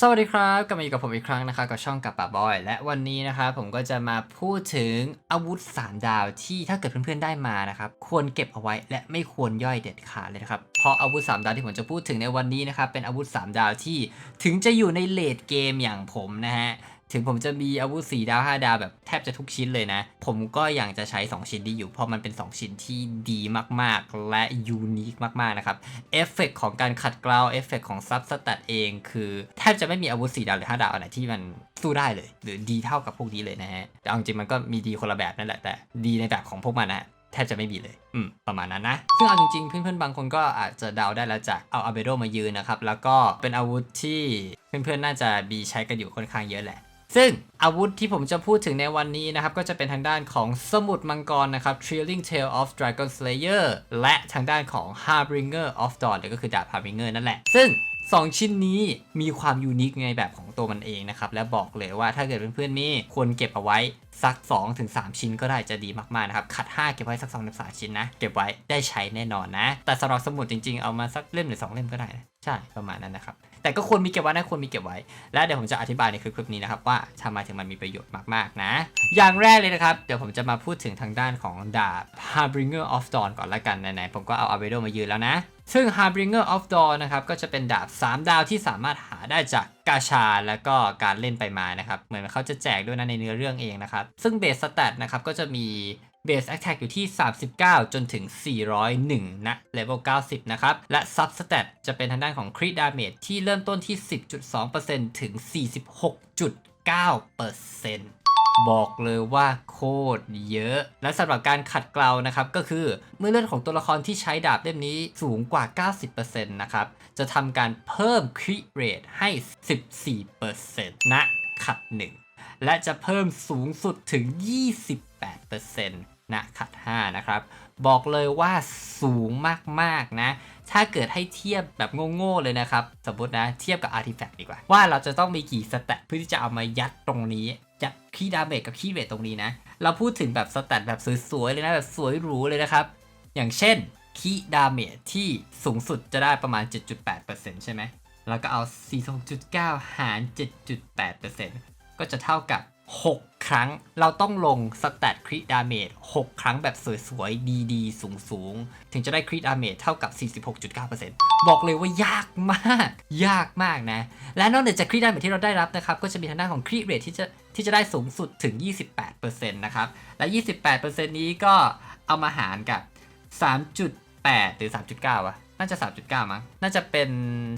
สวัสดีครับกลับมาอยู่กับผมอีกครั้งนะคะกับช่องกับป่าบอย และวันนี้นะครับผมก็จะมาพูดถึงอาวุธ 3 ดาวที่ถ้าเกิดเพื่อนๆได้มานะครับควรเก็บเอาไว้และไม่ควรย่อยเด็ดขาดเลยนะครับเพราะอาวุธ 3 ดาวที่ผมจะพูดถึงในวันนี้นะครับเป็นอาวุธ 3 ดาวที่ถึงจะอยู่ในเลดเกมอย่างผมนะฮะ ถึงผมจะมีอาวุธ4ดาว 5 ดาวแบบแทบจะทุกชิ้นเลยนะ ผมก็ยังจะใช้ 2 ชิ้นนี้อยู่ เพราะมันเป็น 2 ชิ้นที่ดีมากๆ และยูนิคมากๆนะครับเอฟเฟกของการขัดเกลาเอฟเฟกของซับสแตทเองคือแทบจะไม่มีอาวุธ4ดาวหรือ 5 ดาวอันไหนที่มันสู้ได้เลย หรือดีเท่ากับพวกนี้เลยนะฮะแต่เอาจริงมันก็มีดีคนละแบบนั่นแหละแต่ดีในแบบของพวกมันนะแทบจะไม่มีเลย อืม ประมาณนั้นนะ ซึ่งเอาจริงๆ เพื่อนๆ บางคนก็อาจจะเดาได้แล้วจากเอาอาเบโดมายืนนะครับ แล้วก็เป็นอาวุธที่เพื่อนๆ น่าจะมีใช้กันอยู่ค่อนข้างเยอะแหละ ซึ่งอาวุธที่ผมจะพูดถึงในวันนี้นะครับ ก็จะเป็นทางด้านของสมุดมังกรนะครับ Trailing Tail of Dragon Slayer และทางด้านของ Harbinger of Dawn หรือก็คือดาบ Harbinger นั่นแหละ ซึ่ง2ชิ้นนี้มีความยูนิคในแบบของตัวมันเองนะครับ และบอกเลยว่าถ้าเกิดเพื่อนๆมีควรเก็บเอาไว้สัก 2-3 ชิ้นก็ได้จะดีมากๆนะครับขัด 5 เก็บไว้สัก2-3ชิ้นนะ เก็บไว้ได้ใช้แน่นอนนะ แต่สำหรับสมุดจริงๆ เอามาสักเล่มหรือ 2 เล่มก็ได้นะใช่ประมาณนั้นนะครับ แต่ก็ควรมีเก็บไว้นะควรมีเก็บไว้ และเดี๋ยวผมจะอธิบายในคลิปนี้นะครับว่าทำไมถึงมันมีประโยชน์มากๆนะ อย่างแรกเลยนะครับ เดี๋ยวผมจะมาพูดถึงทางด้านของดาบ Harbinger of Dawn ก่อนละกันไหนๆผมก็เอาอาเบโดมายืนแล้วนะ ซึ่ง Harbinger of Dawn นะครับก็จะเป็นดาบ 3 ดาวที่สามารถหาได้จากกาชาและก็การเล่นไปมานะครับ เหมือนเขาจะแจกด้วยนะในเนื้อเรื่องเองนะครับ ซึ่งเบสสแตทนะครับก็จะมีเบสแอคแท็กอยู่ที่ 39 จนถึง 401 นะเลเวล90 นะครับ และซับสแตทจะเป็นทางด้านของคริดาเมจที่เริ่มต้นที่ 10.2%ถึง 46.9% บอกเลยว่าโคตรเยอะ และสำหรับการขัดเกลานะครับก็คือเมื่อเลือดของตัวละครที่ใช้ดาบเล่มนี้สูงกว่า 90%นะครับจะทำการเพิ่มคริเรทให้ 14%นะขัด 1 และจะเพิ่มสูงสุดถึง 28%นะขัด 5 นะครับ บอกเลยว่าสูงมาก ๆ นะ ถ้าเกิดให้เทียบแบบโง่ๆเลยนะครับ สมมตินะ เทียบกับ Artifact ดีกว่า ว่าเราจะต้องมีกี่สแตทเพื่อที่จะเอามายัดตรงนี้ยัด คีย์ดาเมจกับคีย์เรทตรงนี้นะ เราพูดถึงแบบสแตทแบบสวยๆเลยนะแบบสวยหรูเลยนะครับ อย่างเช่นคีย์ดาเมจที่สูงสุดจะได้ประมาณ 7.8%ใช่ไหมแล้วก็เอา 46.9 หาร 7.8%ก็จะเท่ากับ 6 ครั้ง เราต้องลงสแตทคริดาเมจ6 ครั้งแบบสวยๆ ดีๆ สูงๆ ถึงจะได้คริดาเมจเท่ากับ 46.9%บอกเลยว่ายากมาก ยากมากนะ และนอกจากคริดาเมจที่เราได้รับนะครับ ก็จะมีทางด้านของคริเรทที่จะ ที่จะได้สูงสุดถึง 28%นะครับ และ 28%นี้ก็เอามาหารกับ 3.8 หรือ 3.9วะน่าจะ 3.9 มั้ง น่าจะเป็น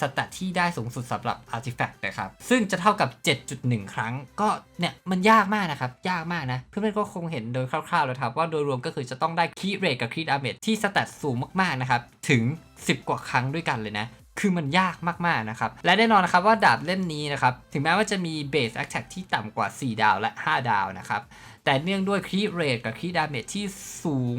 สแตทที่ได้สูงสุดสำหรับ Artifact นะครับ ซึ่งจะเท่ากับ 7.1 ครั้ง ก็เนี่ยมันยากมากนะครับ ยากมากนะ เพื่อนๆก็คงเห็นโดยคร่าวๆแล้วครับ ว่าโดยรวมก็คือจะต้องได้คีเรทกับคีดาเมจที่สแตทสูงมากๆนะครับ ถึง 10 กว่าครั้งด้วยกันเลยนะ คือมันยากมากๆนะครับ และแน่นอนนะครับว่าดาบเล่มนี้นะครับ ถึงแม้ว่าจะมีเบสแอคแท็กที่ต่ำกว่า 4 ดาวและ 5 ดาวนะครับ แต่เนื่องด้วยคีเรทกับคีดาเมจที่สูง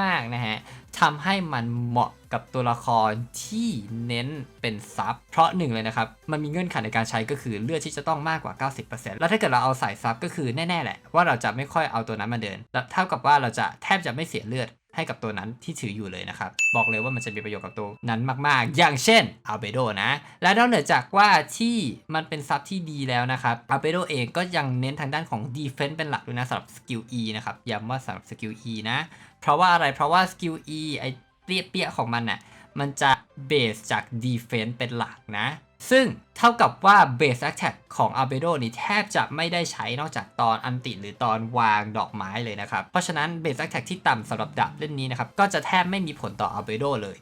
มากๆนะฮะทำให้มันเหมาะกับตัวละครที่เน้นเป็นซับ เพราะหนึ่งเลยนะครับ มันมีเงื่อนไขในการใช้ก็คือเลือดที่จะต้องมากกว่า 90%แล้วถ้าเกิดเราเอาใส่ซับก็คือแน่ ๆ แหละ ว่าเราจะไม่ค่อยเอาตัวนั้นมาเดิน แล้วเท่ากับว่าเราจะแทบจะไม่เสียเลือด ให้กับตัวนั้นที่ถืออยู่เลยนะครับ บอกเลยว่ามันจะมีประโยชน์กับตัวนั้นมากๆ อย่างเช่นอัลเบโดนะ และนอกเหนือจากว่าที่มันเป็นซับที่ดีแล้วนะครับอัลเบโดเองก็ยังเน้นทางด้านของดีเฟนต์เป็นหลักด้วยนะสำหรับสกิล E นะครับย้ำว่าสำหรับสกิล E นะ เพราะว่าอะไรเพราะว่าสกิล E ไอเปี้ยๆของมันน่ะมันจะเบสจากดีเฟนต์เป็นหลักนะ ซึ่งเท่ากับว่า Base Attack ของ a l b e d o นี่แทบจะไม่ได้ใช้นอกจากตอนอันติหรือตอนวางดอกไม้เลยนะครับ เพราะฉะนั้น Base Attack ที่ต่ำสำหรับดาบเล่นนี้นะครับ ก็จะแทบไม่มีผลต่อ a l b e d o เลย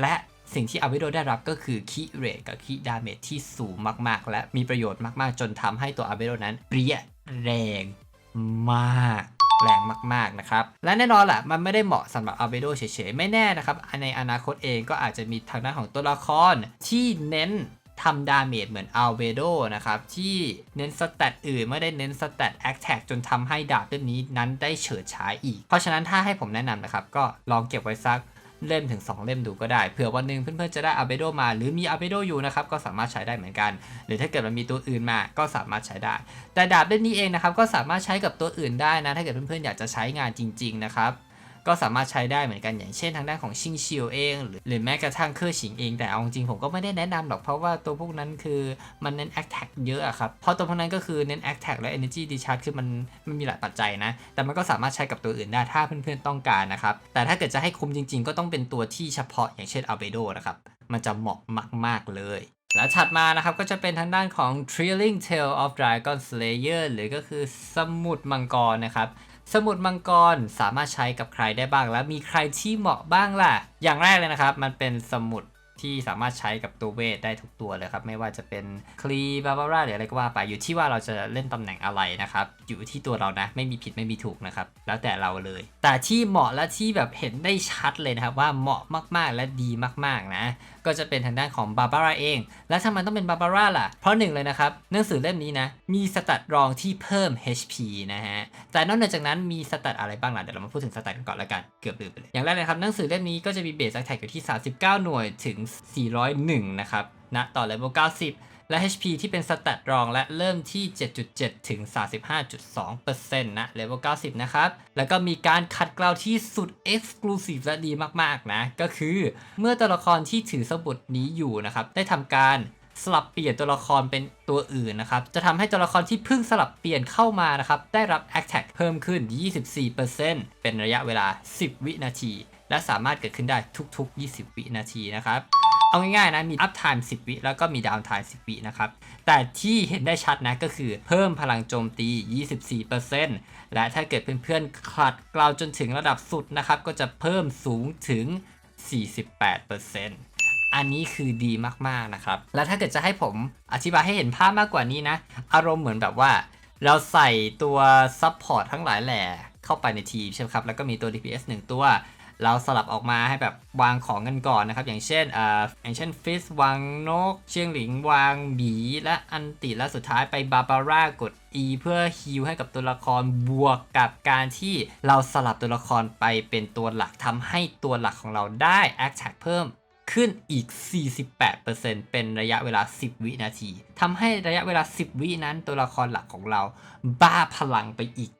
และสิ่งที่ a l b e d o ได้รับก็คือคีเรทกับคีดาเมจที่สูงมากๆ และมีประโยชน์มากๆ จนทำให้ตัว a l b e d o นั้นเปรี้ยแรงมากแรงมากๆนะครับ และแน่นอนแหละมันไม่ได้เหมาะสำหรับอัลเบโดเฉยๆ ไม่แน่นะครับ ในอนาคตเองก็อาจจะมีทางด้านของตัวละครที่เน้น ทำดาเมจเหมือนอัลเบโดนะครับที่เน้นสแตทอื่นไม่ได้เน้นสแตทแอคแท็กจนทำให้ดาบเล่มนี้นั้นได้เฉิดฉายอีก เพราะฉะนั้นถ้าให้ผมแนะนำนะครับ ก็ลองเก็บไว้สักเล่มถึง 2 เล่มดูก็ได้เผื่อวันหนึ่งเพื่อนๆจะได้อาเบโดมา หรือมีอาเบโดอยู่นะครับก็สามารถใช้ได้เหมือนกัน หรือถ้าเกิดมันมีตัวอื่นมาก็สามารถใช้ได้ แต่ดาบเล่มนี้เองนะครับก็สามารถใช้กับตัวอื่นได้นะ ถ้าเกิดเพื่อนๆอยากจะใช้งานจริง ๆ นะครับ ก็สามารถใช้ได้เหมือนกันอย่างเช่นทางด้านของชิงชิวเอง หรือหรือแม้กระทั่งเครื่อร์ชิงเอง แต่เอาจริงผมก็ไม่ได้แนะนำหรอกเพราะว่าตัวพวกนั้นคือมันเน้น attack เยอะอะครับ เพราะตัวพวกนั้นก็คือเน้น attack และ energy discharge คือมันมันมีหลายปัจจัยนะ แต่มันก็สามารถใช้กับตัวอื่นได้ถ้าเพื่อนๆต้องการนะครับ แต่ถ้าเกิดจะให้คุมจริง ๆ ก็ต้องเป็นตัวที่เฉพาะอย่างเช่น albedo นะครับมันจะเหมาะมากๆเลยและถัดมานะครับก็จะเป็นทางด้านของ Thrilling Tale of Dragon Slayer หรือก็คือสมุดมังกรนะครับ สมุดมังกรสามารถใช้กับใครได้บ้าง และมีใครที่เหมาะบ้างล่ะ อย่างแรกเลยนะครับ มันเป็นสมุด ที่สามารถใช้กับตัวเวทได้ทุกตัวเลยครับ ไม่ว่าจะเป็นคลีบาบาร่าหรืออะไรก็ว่าไปอยู่ที่ว่าเราจะเล่นตำแหน่งอะไรนะครับ อยู่ที่ตัวเรานะ ไม่มีผิดไม่มีถูกนะครับ แล้วแต่เราเลย แต่ที่เหมาะและที่แบบเห็นได้ชัดเลยนะครับ ว่าเหมาะมากๆและดีมากๆนะ ก็จะเป็นทางด้านของบาบาร่าเอง และทำไมต้องเป็นบาบาร่าล่ะ เพราะหนึ่งเลยนะครับหนังสือเล่มนี้นะมีสตัดรองที่เพิ่ม HP นะฮะแต่นอกเหนือจากนั้นมีสตัดอะไรบ้างล่ะเดี๋ยวเรามาพูดถึงสตัดกันก่อนละกันเกือบลืมไปเลยอย่างแรกเลยครับหนังสือเล่มนี้ก็จะมีเบสแอ t แทกอยู่ที่ 39 หน่วยถึง401 นะครับณต่อเลเวล90 และ HP ที่เป็นสแตทรองและเริ่มที่ 7.7 ถึง 35.2%นะเลเวล90 นะครับ แล้วก็มีการขัดเกลาที่สุด Exclusive และดีมากๆ นะ ก็คือเมื่อตัวละครที่ถือสมุดนี้อยู่นะครับ ได้ทำการสลับเปลี่ยนตัวละครเป็นตัวอื่นนะครับ จะทำให้ตัวละครที่เพิ่งสลับเปลี่ยนเข้ามานะครับ ได้รับ Attack เพิ่มขึ้น 24%เป็นระยะเวลา 10 วินาที และสามารถเกิดขึ้นได้ทุกๆ 20 วินาทีนะครับ เอาง่ายๆนะมี up time 10 วิแล้วก็มี down time 10 วินะครับ แต่ที่เห็นได้ชัดนะก็คือเพิ่มพลังโจมตี 24%และถ้าเกิดเพื่อนๆคลัดเกลาจนถึงระดับสุดนะครับก็จะเพิ่มสูงถึง 48%อันนี้คือดีมากๆนะครับ แล้วถ้าเกิดจะให้ผมอธิบายให้เห็นภาพมากกว่านี้นะ อารมณ์เหมือนแบบว่า เราใส่ตัวซับพอร์ตทั้งหลายแหล่เข้าไปในทีมใช่ไหมครับ แล้วก็มีตัว DPS 1 ตัว เราสลับออกมาให้แบบวางของกันก่อนนะครับ อย่างเช่นอ่าอย่างเช่นฟิสวางนก เชียงหลิงวางหมีและอันติและสุดท้ายไปบาบาร่ากด E เพื่อฮิลให้กับตัวละครบวกกับการที่เราสลับตัวละครไปเป็นตัวหลักทำให้ตัวหลักของเราได้ Attack เพิ่มขึ้นอีก 48%เป็นระยะเวลา 10 วินาที ทำให้ระยะเวลา 10 วินั้นตัวละครหลักของเรา บ้าพลังไปอีก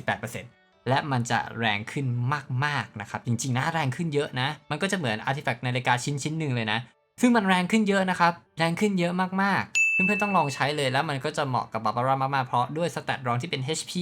48% และมันจะแรงขึ้นมากๆนะครับ จริงๆนะแรงขึ้นเยอะนะ มันก็จะเหมือนอาร์ติแฟกต์นาฬิกาชิ้นชิ้นหนึ่งเลยนะ ซึ่งมันแรงขึ้นเยอะนะครับ แรงขึ้นเยอะมากๆเพื่อนๆต้องลองใช้เลยแล้วมันก็จะเหมาะกับบาบาร่ามากๆเพราะด้วยสแตทรองที่เป็น HP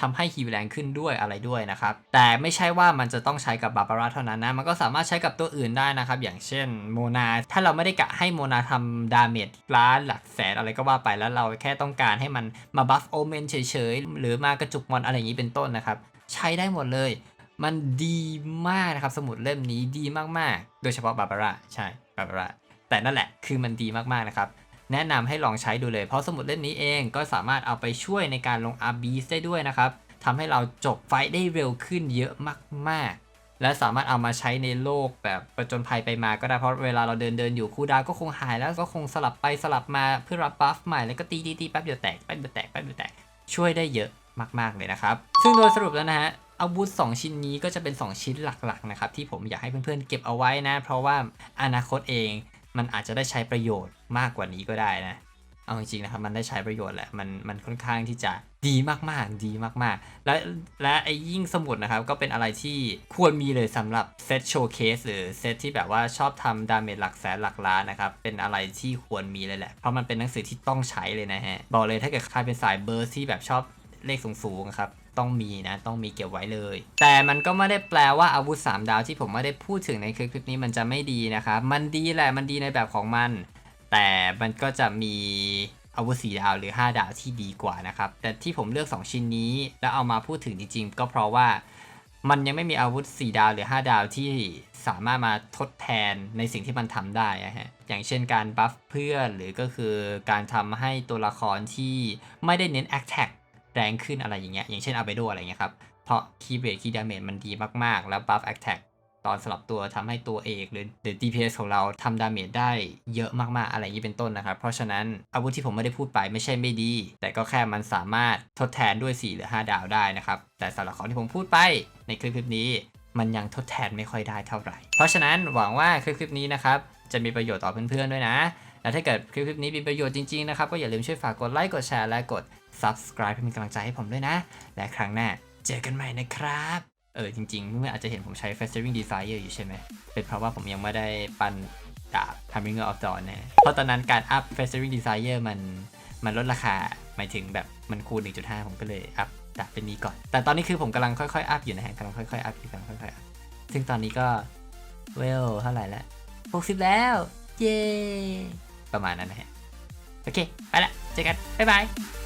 ทำให้ฮิวแรงขึ้นด้วยอะไรด้วยนะครับ แต่ไม่ใช่ว่ามันจะต้องใช้กับบาบาร่าเท่านั้นนะ มันก็สามารถใช้กับตัวอื่นได้นะครับ อย่างเช่นโมนาถ้าเราไม่ได้กะให้โมนาทำดาเมจล้านหลักแสนอะไรก็ว่าไปแล้วเราแค่ต้องการให้มันมาบัฟโอเมนเฉยๆ หรือมากระจุกมอนอะไรอย่างนี้เป็นต้นนะครับ ใช้ได้หมดเลย มันดีมากนะครับสมุดเล่มนี้ดีมากๆ โดยเฉพาะบาบาร่าใช่บาบาร่าแต่นั่นแหละคือมันดีมากๆนะครับแนะนำให้ลองใช้ดูเลย เพราะสมุดเล่มนี้เองก็สามารถเอาไปช่วยในการลง RB ได้ด้วยนะครับทำให้เราจบไฟได้เร็วขึ้นเยอะมากๆ และสามารถเอามาใช้ในโลกแบบประจนภัยไปมาก็ได้เพราะเวลาเราเดินเดินอยู่คูดาวก็คงหายแล้วก็คงสลับไปสลับมาเพื่อรับบัฟใหม่แล้วก็ตีตีตีแป๊บเดียวแตกแป๊บเดียวแตกแป๊บเดียวแตกช่วยได้เยอะ มาก ๆ เลยนะครับ ซึ่งโดยสรุปแล้วนะฮะอาวุธ 2 ชิ้นนี้ก็จะเป็น 2 ชิ้นหลัก ๆ นะครับ ที่ผมอยากให้เพื่อน ๆ เก็บเอาไว้นะ เพราะว่าอนาคตเองมันอาจจะได้ใช้ประโยชน์มากกว่านี้ก็ได้นะ เอาจริงๆนะครับมันได้ใช้ประโยชน์แหละมันมันค่อนข้างที่จะดีมากๆ ดีมากๆ และและไอ้ยิ่งสมุดนะครับก็เป็นอะไรที่ควรมีเลยสำหรับเซตโชว์เคสหรือเซตที่แบบว่าชอบทำดาเมจหลักแสนหลักล้านนะครับเป็นอะไรที่ควรมีเลยแหละเพราะมันเป็นหนังสือที่ต้องใช้เลยนะฮะบอกเลยถ้าเกิดใครเป็นสายเบอร์ที่แบบชอบ เลขสูงๆครับต้องมีนะต้องมีเก็บไว้เลย แต่มันก็ไม่ได้แปลว่าอาวุธ 3 ดาวที่ผมไม่ได้พูดถึงในคลิปนี้มันจะไม่ดีนะครับ มันดีแหละมันดีในแบบของมัน แต่มันก็จะมีอาวุธ 4 ดาวหรือ 5 ดาวที่ดีกว่านะครับ แต่ที่ผมเลือก 2 ชิ้นนี้ แล้วเอามาพูดถึงจริง ๆ ก็เพราะว่ามันยังไม่มีอาวุธ 4 ดาวหรือ 5 ดาวที่สามารถมาทดแทนในสิ่งที่มันทำได้ฮะ อย่างเช่นการบัฟเพื่อนหรือก็คือการทำให้ตัวละครที่ไม่ได้เน้น attack แแรงขึ้นอะไรอย่างเงี้ยอย่างเช่นอาเบโดอะไรเงี้ยครับ เพราะคีย์เบรคีย์ดาเมจมันดีมากๆ แล้วบัฟแอคแท็กตอนสลับตัวทำให้ตัวเอกหรือหรือ DPS ของเราทำดาเมจได้เยอะมากๆ อะไรอย่างนี้เป็นต้นนะครับ เพราะฉะนั้นอาวุธที่ผมไม่ได้พูดไปไม่ใช่ไม่ดี แต่ก็แค่มันสามารถทดแทนด้วย 4 หรือ 5 ดาวได้นะครับ แต่สำหรับของที่ผมพูดไปในคลิปนี้ มันยังทดแทนไม่ค่อยได้เท่าไหร่ เพราะฉะนั้นหวังว่าคลิปนี้นะครับจะมีประโยชน์ต่อเพื่อนๆด้วยนะและถ้าเกิดคลิปนี้มีประโยชน์จริงๆนะครับก็อย่าลืมช่วยฝากกดไลค์กดแชร์และกด subscribe เพื่อเป็นกำลังใจให้ผมด้วยนะ และครั้งหน้าเจอกันใหม่นะครับ เออจริงๆเมื่ออาจจะเห็นผมใช้ Festering Desire อยู่ใช่ไหม เป็นเพราะว่าผมยังไม่ได้ปันดาบ Hambringer of Dawn นะ เพราะตอนนั้นการอัพ Festering Desire มันมันลดราคา หมายถึงแบบมันคูณ 1.5 ผมก็เลยอัพดาบเป็นนี้ก่อน แต่ตอนนี้คือผมกำลังค่อยๆอัพอยู่นะฮะกำลังค่อยๆอัพอยู่กำลังค่อยๆอัพซึ่งตอนนี้ก็เวลเท่าไหร่แล้ว60 แล้ว เย้ ประมาณนั้นนะฮะ โอเค ไปละ เจอกัน บ๊ายบาย